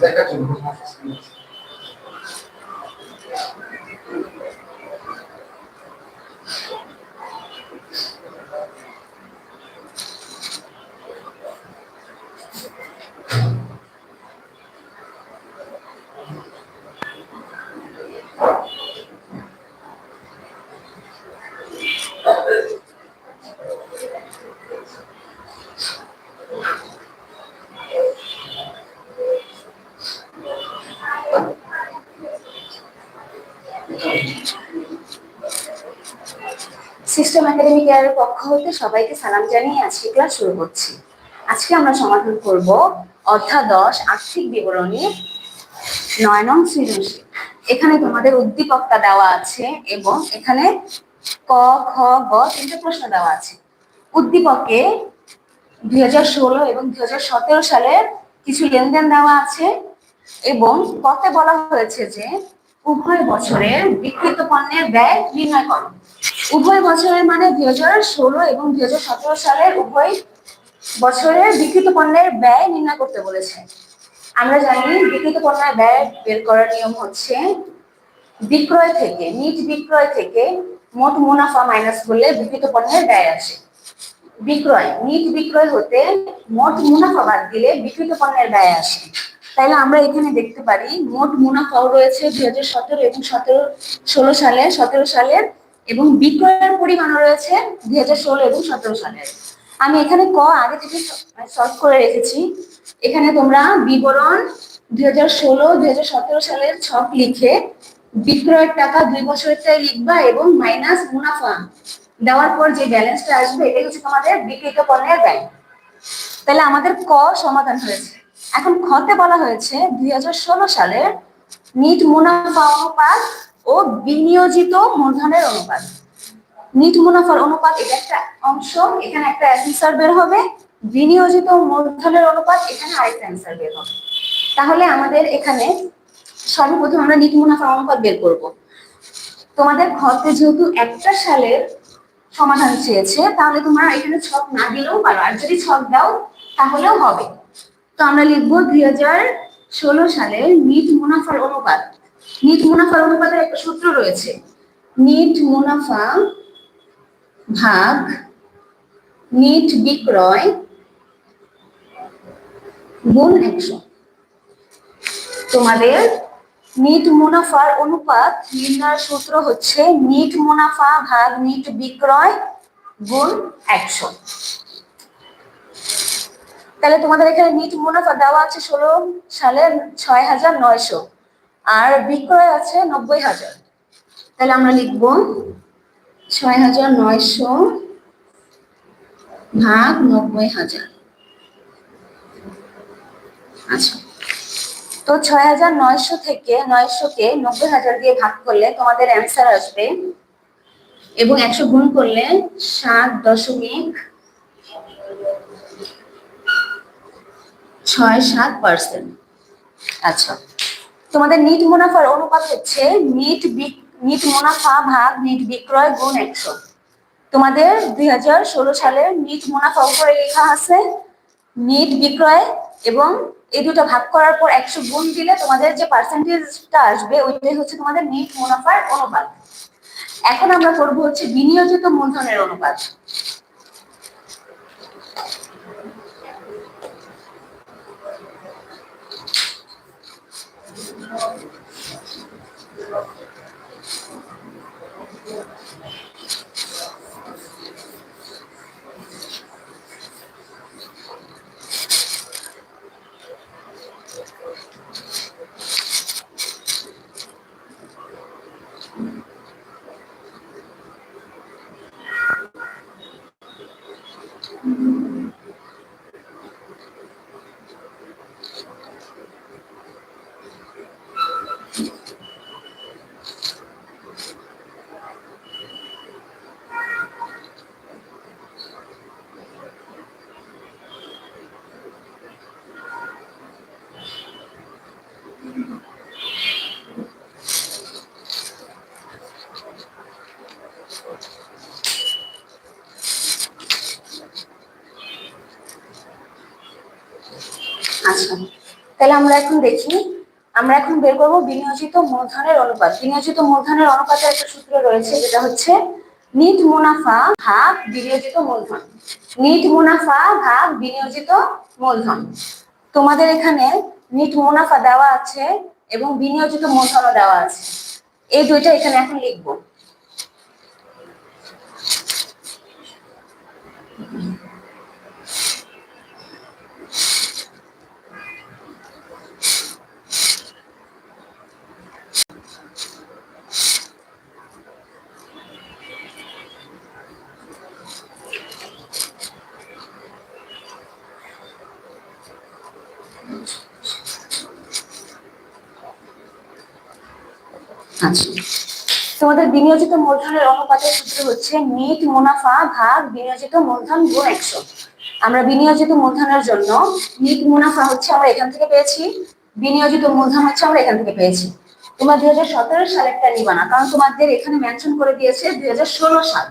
দেখা system academy কেয়ারের পক্ষ হতে সবাইকে সালাম জানিয়ে আজকে ক্লাস শুরু হচ্ছে আজকে আমরা সমাধান করব অধ্যাদশ আর্থিক বিবরণী নয় নং সৃজনশীল। এখানে তোমাদের উদ্দীপকটা দেওয়া আছে এবং এখানে ক, খ, গ তিনটে প্রশ্ন দেওয়া আছে। উদ্দীপকে দুই হাজার ষোলো এবং দুই হাজার সতেরো সালের কিছু লেনদেন দেওয়া আছে এবং কতে বলা হয়েছে যে উভয় বছরের বিক্রিত পণ্যের ব্যয় নির্ণয় করো। উভয় বছরের মানে দুই হাজার ষোলো এবং দুই হাজার সতেরো সালের উভয় বছরের বিক্রিত পণ্যের ব্যয় নির্ণয় করতে বলেছে। আমরা জানি বিক্রিত পণ্যের ব্যয় বের করার নিয়ম হচ্ছে বিক্রয় থেকে, নিট বিক্রয় থেকে মোট মুনাফা মাইনাস করলে বিক্রিত পণ্যের ব্যয় আসে বিক্রয়, নিট বিক্রয় হতে মোট মুনাফা বাদ দিলে বিক্রিত পণ্যের ব্যয় আসে। তাইলে আমরা এখানে দেখতে পারি মোট মুনাফাও রয়েছে দুই হাজার সতেরো এবং সতেরো, ষোলো সালে, সতেরো সালের এবং বিক্রয়ের পরিমাণও রয়েছে দুই হাজার ষোলো এবং সতেরো সালের। আমি এখানে ক আগে থেকে সলভ করে রেখেছি। এখানে তোমরা বিবরণ দুই হাজার ষোলো, দুই হাজার সতেরো সালের ছক লিখে বিক্রয়ের টাকা দুই বছরেরটাই লিখবা এবং মাইনাস মুনাফা দেওয়ার পর যে ব্যালেন্সটা আসবে, এটাই হচ্ছে তোমাদের বিক্রিত পণ্যের ব্যয়। তাহলে আমাদের ক সমাধান হয়েছে। এখন খতে বলা হয়েছে দুই হাজার ষোলো সালের নিট মুনাফা অনুপাত ও বিনিয়োজিত মূলধনের অনুপাত। নিট মুনাফার অনুপাত এটা একটা অংশ, এখানে একটা অ্যান্সার বের হবে। বিনিয়োজিত মূলধনের অনুপাত এখানে আরেকটা অ্যান্সার বের হবে। তাহলে আমাদের এখানে সর্বপ্রথম আমরা নিট মুনাফার অনুপাত বের করব। তোমাদের ঘরতে যেহেতু একটা সালের সমাধান চেয়েছে, তাহলে তোমরা এখানে ছক না দিলেও পারো, আর যদি ছক দাও, তাহলেও হবে। তো আমরা লিখব দুই হাজার ষোলো সালের নিট মুনাফার অনুপাত। নিট মুনাফার অনুপাতের একটা সূত্র রয়েছে। নিট মুনাফা ভাগ নিট বিক্রয় গুণ একশো। তোমাদের নিট মুনাফার অনুপাত নির্ণয়ের সূত্র হচ্ছে নিট মুনাফা ভাগ নিট বিক্রয় গুণ একশো। তাহলে তোমাদের এখানে নিট মুনাফা দেওয়া আছে ষোলো সালের ছয় হাজার নয়শো। আর বিক্রয় আছে নব্বই হাজার। তাহলে আমরা লিখব ছয় হাজার নয়শো ভাগ নব্বই হাজার। আচ্ছা। তো ছয় হাজার নয়শো থেকে নয়শোকে নব্বই হাজার দিয়ে ভাগ করলে তোমাদের অ্যান্সার আসবে এবং একশো গুণ করলে সাত দশমিক ছয় সাত পার্সেন্ট আচ্ছা। তোমাদের নিট মুনাফার অনুপাত হচ্ছে নিট নিট মুনাফা ভাগ নিট বিক্রয় গুণ একশো। তোমাদের দুই হাজার ষোলো সালের নিট মুনাফা উপরে লেখা আছে, নিট বিক্রয় এবং এই দুটো ভাগ করার পর একশো গুণ দিলে তোমাদের যে পার্সেন্টেজটা আসবে, ওইটাই হচ্ছে তোমাদের নিট মুনাফার অনুপাত। এখন আমরা করব হচ্ছে বিনিয়োজিত মূলধনের অনুপাত। Obrigado. আচ্ছা। তাহলে আমরা এখন দেখি, আমরা এখন বের করব বিনিয়োজিত মূলধনের অনুপাত। বিনিয়োজিত মূলধনের অনুপাতের একটা সূত্র রয়েছে, যেটা হচ্ছে নিট মুনাফা ভাগ বিনিয়োজিত মূলধন। নিট মুনাফা ভাগ বিনিয়োজিত মূলধন। তোমাদের এখানে নিট মুনাফা দেওয়া আছে এবং বিনিয়োজিত মূলধনও দেওয়া আছে। এই দুইটা এখানে এখন লিখব। আচ্ছা। তোমাদের বিনিয়োজিত মূলধনের অনুপাতের সূত্র হচ্ছে নিট মুনাফা ভাগ বিনিয়োজিত মূলধন গুণ একশো। আমরা বিনিয়োজিত মূলধনের জন্য নিট মুনাফা হচ্ছে আমরা এখান থেকে পেয়েছি, বিনিয়োজিত মূলধন হচ্ছে আমরা এখান থেকে পেয়েছি। তোমরা দুই হাজার সতেরো সালেরটা নিবা না কারণ তোমাদের এখানে মেনশন করে দিয়েছে দুই হাজার ষোলো সাল।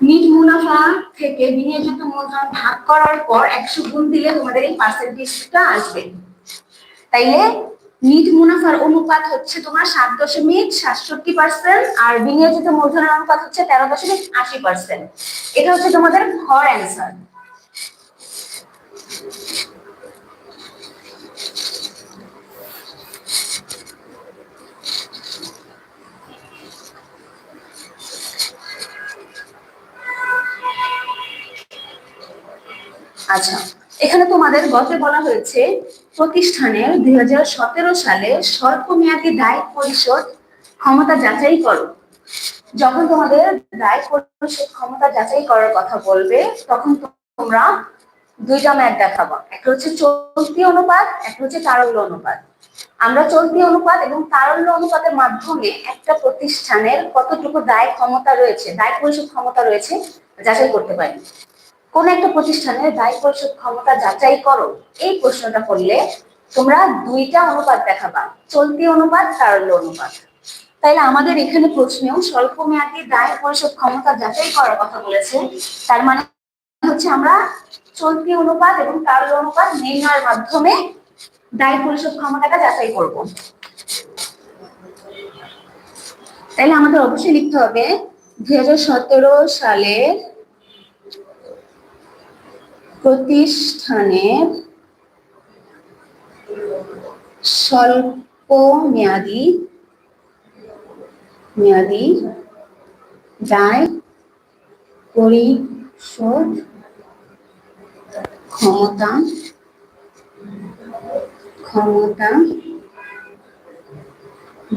নিট মুনাফা থেকে বিনিয়োজিত মূলধন ভাগ করার পর একশো গুণ দিলে তোমাদের এই পার্সেন্টেজটা আসবে। তাইলে নিট মুনাফার অনুপাত হচ্ছে তোমার সাত দশমিক সাতষট্টি পার্সেন্ট আর বিনিয়োজিত মূলধনের অনুপাত হচ্ছে তেরো দশমিক আশি পার্সেন্ট এটা হচ্ছে তোমাদের ঘর অ্যান্সার আচ্ছা এখানে তোমাদের গতে বলা হয়েছে প্রতিষ্ঠানের দুই হাজার সতেরো সালে স্বল্প মেয়াদী দায় পরিশোধ ক্ষমতা যাচাই করো। যখন তোমাদের দায় পরিশোধ ক্ষমতা যাচাই করার কথা বলবে, তখন তোমরা দুইটা ম্যাথ দেখাবো। একটা হচ্ছে চলতি অনুপাত, একটা হচ্ছে তারল্য অনুপাত। আমরা চলতি অনুপাত এবং তারল্য অনুপাতের মাধ্যমে একটা প্রতিষ্ঠানের কতটুকু দায় ক্ষমতা রয়েছে, দায় পরিশোধ ক্ষমতা রয়েছে, যাচাই করতে পারি। কোন একটা প্রতিষ্ঠানের দায় পরিশোধ ক্ষমতা যাচাই করো। এই প্রশ্নটা করলে তোমরা দুইটা অনুপাত দেখাবা, চলতি অনুপাত তারল্য অনুপাত। তাইলে আমাদের এখানে প্রশ্নেও স্বল্প মেয়াদী দায় পরিশোধ ক্ষমতা যাচাই করার কথা বলেছে। তার মানে হচ্ছে আমরা চলতি অনুপাত এবং তারল্য অনুপাত নির্ণয়ের মাধ্যমে দায় পরিশোধ ক্ষমতাটা যাচাই করব। তাইলে আমাদের অবশ্যই লিখতে হবে, দুই সালের প্রতিষ্ঠানের স্বল্প মেয়াদি মেয়াদি দায় পরিশোধ ক্ষমতা ক্ষমতা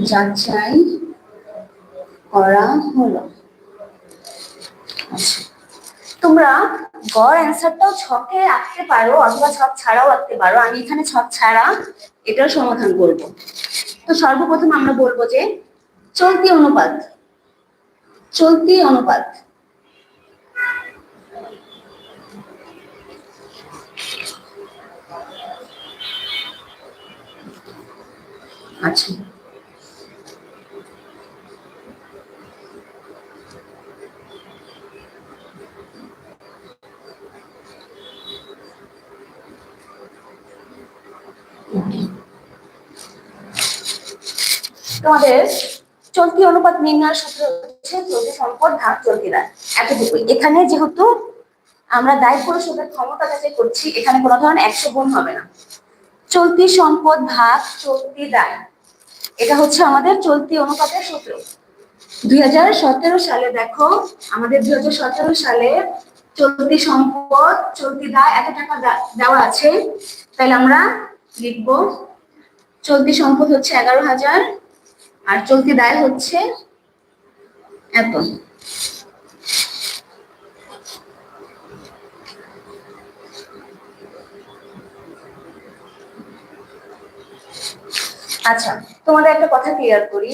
যাচাই করা হলো। তোমরা গড় অ্যান্সারটাও ছকে আঁকতে পারো অথবা ছক ছাড়াও আঁকতে পারো। আমি এখানে ছক ছাড়া এটার সমাধান করব। তো সর্বপ্রথম আমরা বলব যে চলতি অনুপাত চলতি অনুপাত। আচ্ছা। তোমাদের চলতি অনুপাত নির্ণয়ের সূত্র হচ্ছে চলতি সম্পদ ভাগ চলতি দায়। এতটুকুই। এখানে যেহেতু আমরা দায় পরিশোধের ক্ষমতা যাচাই করছি, এখানে কোনো ধরনের একশো গুণ হবে না। চলতি সম্পদ ভাগ চলতি দায়। এটা হচ্ছে আমাদের চলতি অনুপাতের সূত্র। দুই হাজার সতেরো সালে দেখো, আমাদের দুই হাজার সতেরো সালে চলতি সম্পদ, চলতি দায় এত টাকা দেওয়া আছে। তাহলে আমরা লিখব, চলতি সম্পদ হচ্ছে এগারো হাজার আর চলতি দায় হচ্ছে এত আচ্ছা তোমাদের একটা কথা ক্লিয়ার করি।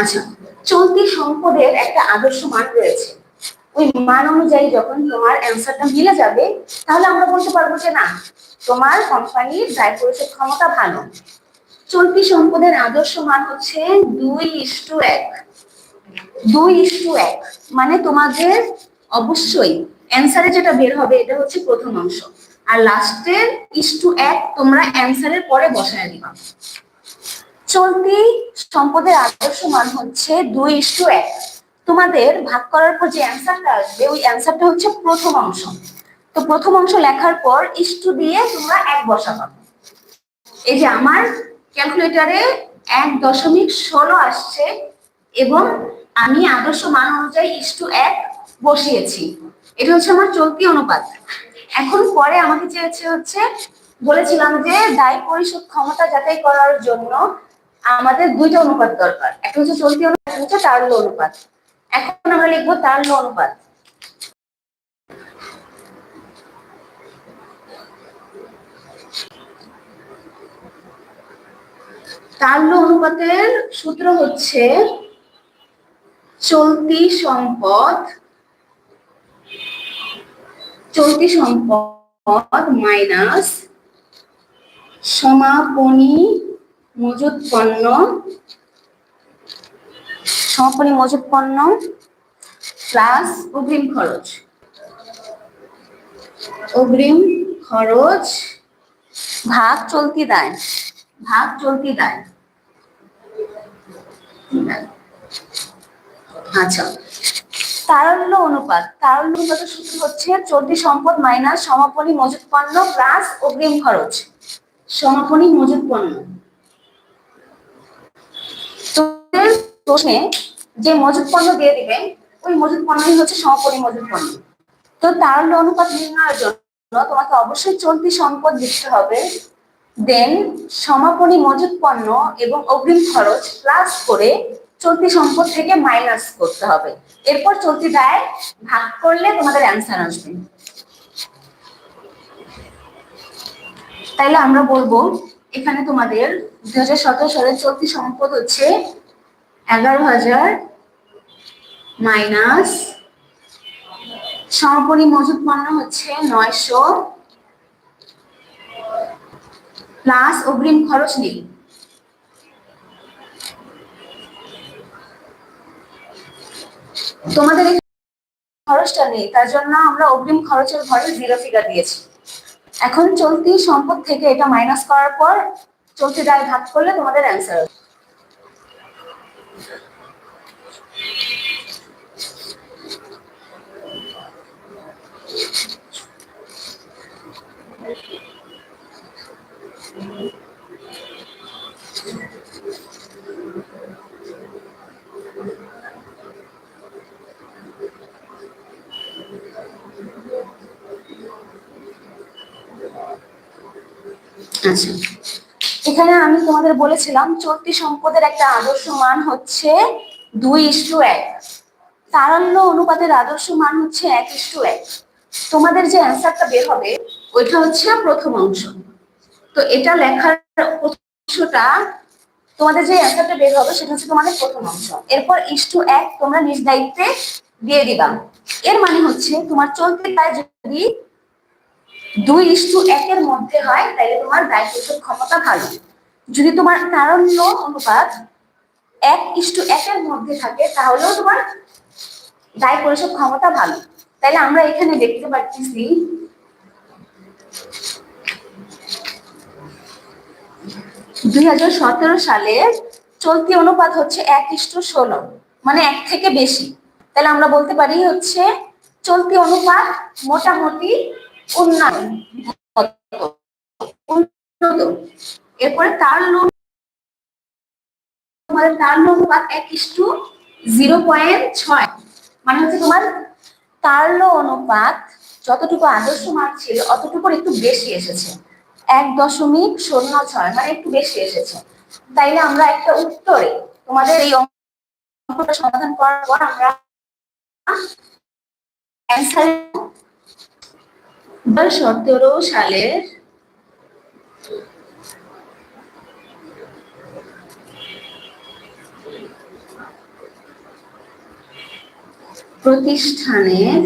আচ্ছা চলতি সম্পদের একটা আদর্শ মান রয়েছে। ওই মান অনুযায়ী যখন তোমার অ্যান্সারটা মিলে যাবে, তাহলে আমরা বলতে পারব যে না, তোমার কোম্পানির দায় পরিশোধ ক্ষমতা ভালো। চলতি সম্পদের আদর্শ মান হচ্ছে দুই ইস্টু এক। দুই ইস্টু এক মানে তোমাদের অবশ্যই অ্যান্সারে যেটা বের হবে, এটা হচ্ছে প্রথম অংশ। আর লাস্টের ইস্টু এক তোমরা অ্যান্সারের পরে বসায় দিবা। চলতি সম্পদের আদর্শ মান হচ্ছে দুই ইস্টু এক। তোমাদের ভাগ করার পর যে অ্যান্সারটা আসবে, ওই অ্যান্সারটা হচ্ছে প্রথম অংশ। তো প্রথম অংশ লেখার পর ইস্টু দিয়ে তোমরা এক বসাবা। এই যে আমার ক্যালকুলেটরে এক দশমিক ষোলো আসছে এবং আমি আদর্শ মান অনুযায়ী ইস্টু এক বসিয়েছি। এটা হচ্ছে আমার চলতি অনুপাত। এখন পরে আমাকে চেয়েছে হচ্ছে, বলেছিলাম যে দায় পরিশোধ ক্ষমতা যাচাই করার জন্য আমাদের দুইটা অনুপাত দরকার। একটা হচ্ছে চলতি অনুপাত হচ্ছে তারল্য অনুপাত। এখন আমরা লিখব তারল্য অনুপাত। তারল্য অনুপাতের সূত্র হচ্ছে চলতি সম্পদ চলতি সম্পদ মাইনাস সমাপনী মজুত পণ্য সমাপনী মজুত পণ্য প্লাস অগ্রিম খরচ। অগ্রিম খরচ ভাগ চলতি দায়। ভাগ চলতি দায়। আচ্ছা। তারল্য অনুপাত। তারল্য অনুপাতের সূত্র হচ্ছে চলতি সম্পদ মাইনাস সমাপনী মজুত পণ্য প্লাস অগ্রিম খরচ। সমাপনী মজুত পণ্য প্রশ্নে যে মজুত পণ্য দিয়ে দিবে, ওই মজুত পণ্যই হচ্ছে সমাপনী মজুত পণ্য। তো তারল্য অনুপাত নির্ণয়ের জন্য তোমাকে অবশ্যই চলতি সম্পদ লিখতে হবে। দেন সমাপনী মজুত পণ্য এবং অগ্রিম খরচ প্লাস করে চলতি সম্পদ থেকে মাইনাস করতে হবে। এরপর চলতি দায় ভাগ করলে তোমাদের অ্যান্সার আসবে। তাইলে আমরা বলব, এখানে তোমাদের দুই হাজার সতেরো সালের চলতি সম্পদ হচ্ছে এগারো হাজার মাইনাস সমাপনী মজুত পণ্য হচ্ছে নয়শো প্লাস অগ্রিম খরচ নেই। তোমাদের খরচটা নেই, তার জন্য আমরা অগ্রিম খরচের ঘরে জিরো ফিগার দিয়েছি। এখন চলতি সম্পদ থেকে এটা মাইনাস করার পর চলতি দায় ভাগ করলে তোমাদের অ্যান্সার আচ্ছা এখানে আমি তোমাদের বলেছিলাম, চলতি সম্পদের একটা আদর্শ মান হচ্ছে দুই ইস্টু এক। তারল্য অনুপাতের আদর্শ মান হচ্ছে এক ইস্টু এক। তোমাদের যে অ্যান্সারটা বের হবে, ওইটা হচ্ছে প্রথম অংশ। তো এটা লেখার অংশটা তোমাদের যে অ্যান্সারটা বের হবে সেটা হচ্ছে তোমাদের প্রথম অংশ। এরপর ইস্টু এক তোমরা নিজ দায়িত্বে দিয়ে দিবা। এর মানে হচ্ছে তোমার চলতি দায় যদি দুই ইস্টু একের মধ্যে হয় তাহলে তোমার দায় পরিশোধ ক্ষমতা ভালো। যদি তোমার তারল্য অনুপাত এক ইস্টু একের মধ্যে থাকে, তাহলেও তোমার দায় পরিশোধ ক্ষমতা ভালো। তাহলে আমরা এখানে দেখতে পাচ্ছি দুই হাজার সতেরো সালে চলতি অনুপাত হচ্ছে এক ইস্টু ষোলো মানে এক থেকে বেশি। তাহলে আমরা বলতে পারি হচ্ছে, চলতি অনুপাত মোটামুটি উন্নত এরপরে তার লোন তোমাদের তার অনুপাত এক ইস্টু জিরো পয়েন্ট ছয়। মানে হচ্ছে তোমার তারল্য অনুপাত যতটুকু আদর্শ মান ছিল, অতটুকুর একটু বেশি এসেছে। এক দশমিক শূন্য ছয় মানে একটু বেশি এসেছে। তাইলে আমরা একটা উত্তরে তোমাদের এই অঙ্কটা সমাধান করার পর আমরা অ্যান্সার সতেরো সালের প্রতিষ্ঠানের